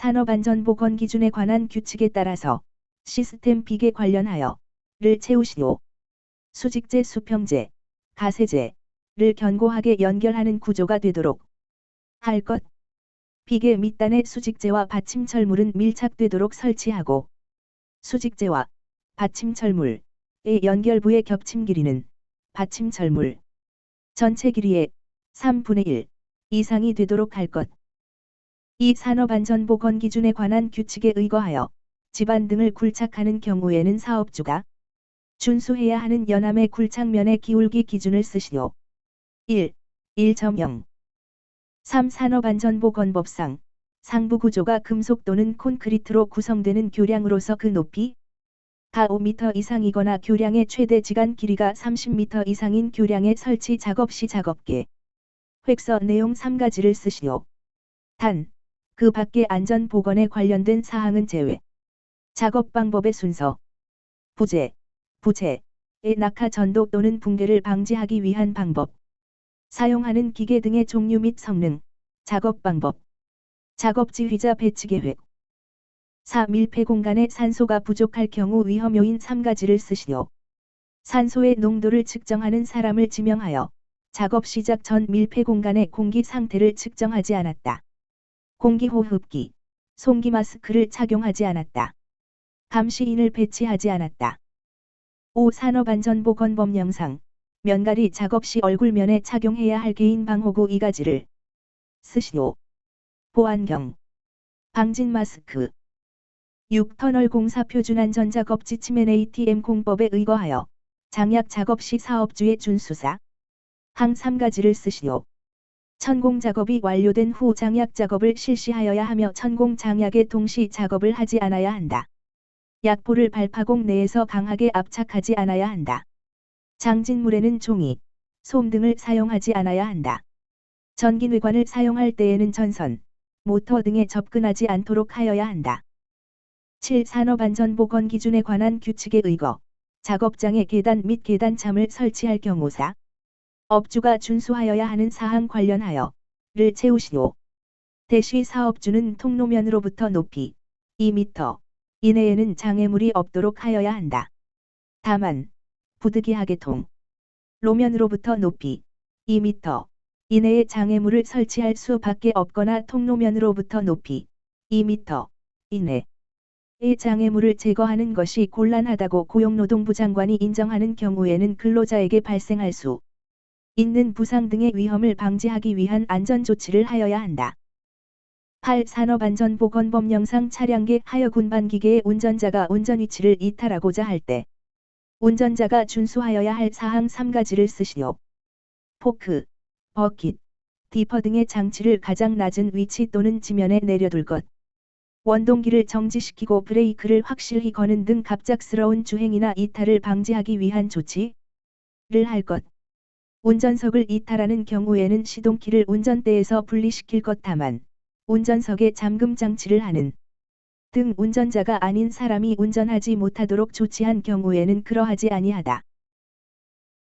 산업안전보건 기준에 관한 규칙에 따라서 시스템 비계 관련하여 를 채우시오. 수직재 수평재, 가세재를 견고하게 연결하는 구조가 되도록 할 것. 비계 밑단의 수직재와 받침철물은 밀착되도록 설치하고 수직재와 받침철물의 연결부의 겹침 길이는 받침철물 전체 길이의 3분의 1 이상이 되도록 할 것. 이 산업안전보건 기준에 관한 규칙에 의거하여 집안 등을 굴착하는 경우에는 사업주가 준수해야 하는 연암의 굴착면의 기울기 기준을 쓰시오. 1. 1.0 3. 산업안전보건법상 상부 구조가 금속 또는 콘크리트로 구성되는 교량으로서 그 높이 가 5m 이상이거나 교량의 최대 지간 길이가 30m 이상인 교량의 설치 작업 시 작업계 획서 내용 3가지를 쓰시오. 단, 그 밖의 안전보건에 관련된 사항은 제외. 작업 방법의 순서. 부재, 부채의 낙하 전도 또는 붕괴를 방지하기 위한 방법. 사용하는 기계 등의 종류 및 성능, 작업 방법, 작업 지휘자 배치 계획. 4. 밀폐 공간에 산소가 부족할 경우 위험 요인 3가지를 쓰시오. 산소의 농도를 측정하는 사람을 지명하여 작업 시작 전 밀폐 공간의 공기 상태를 측정하지 않았다. 공기 호흡기, 송기 마스크를 착용하지 않았다. 감시인을 배치하지 않았다. 5. 산업안전보건법 영상 면가리 작업 시 얼굴면에 착용해야 할 개인 방호구 2가지를 쓰시오. 보안경 방진 마스크 6. 터널 공사 표준 안전 작업 지침엔 ATM 공법에 의거하여 장약 작업 시 사업주의 준수사 항 3가지를 쓰시오. 천공 작업이 완료된 후 장약 작업을 실시하여야 하며 천공 장약에 동시 작업을 하지 않아야 한다. 약포를 발파공 내에서 강하게 압착하지 않아야 한다. 장진물에는 종이, 솜 등을 사용하지 않아야 한다. 전기뇌관을 사용할 때에는 전선, 모터 등에 접근하지 않도록 하여야 한다. 7. 산업안전보건 기준에 관한 규칙에 의거 작업장에 계단 및 계단참을 설치할 경우 사 업주가 준수하여야 하는 사항 관련하여 를 채우시오. 대시 사업주는 통로면으로부터 높이 2m 이내에는 장애물이 없도록 하여야 한다. 다만 부득이하게 통 로면으로부터 높이 2m 이내에 장애물을 설치할 수밖에 없거나 통로면으로부터 높이 2m 이내 의 장애물을 제거하는 것이 곤란하다고 고용노동부 장관이 인정하는 경우에는 근로자에게 발생할 수 있는 부상 등의 위험을 방지하기 위한 안전 조치를 하여야 한다. 8. 산업안전보건법 영상 차량계 하여 군반기계의 운전자가 운전 위치를 이탈하고자 할 때 운전자가 준수하여야 할 사항 3가지를 쓰시오. 포크, 버킷, 디퍼 등의 장치를 가장 낮은 위치 또는 지면에 내려둘 것. 원동기를 정지시키고 브레이크를 확실히 거는 등 갑작스러운 주행이나 이탈을 방지하기 위한 조치를 할 것. 운전석을 이탈하는 경우에는 시동키를 운전대에서 분리시킬 것 다만 운전석에 잠금 장치를 하는 등 운전자가 아닌 사람이 운전하지 못하도록 조치한 경우에는 그러하지 아니하다.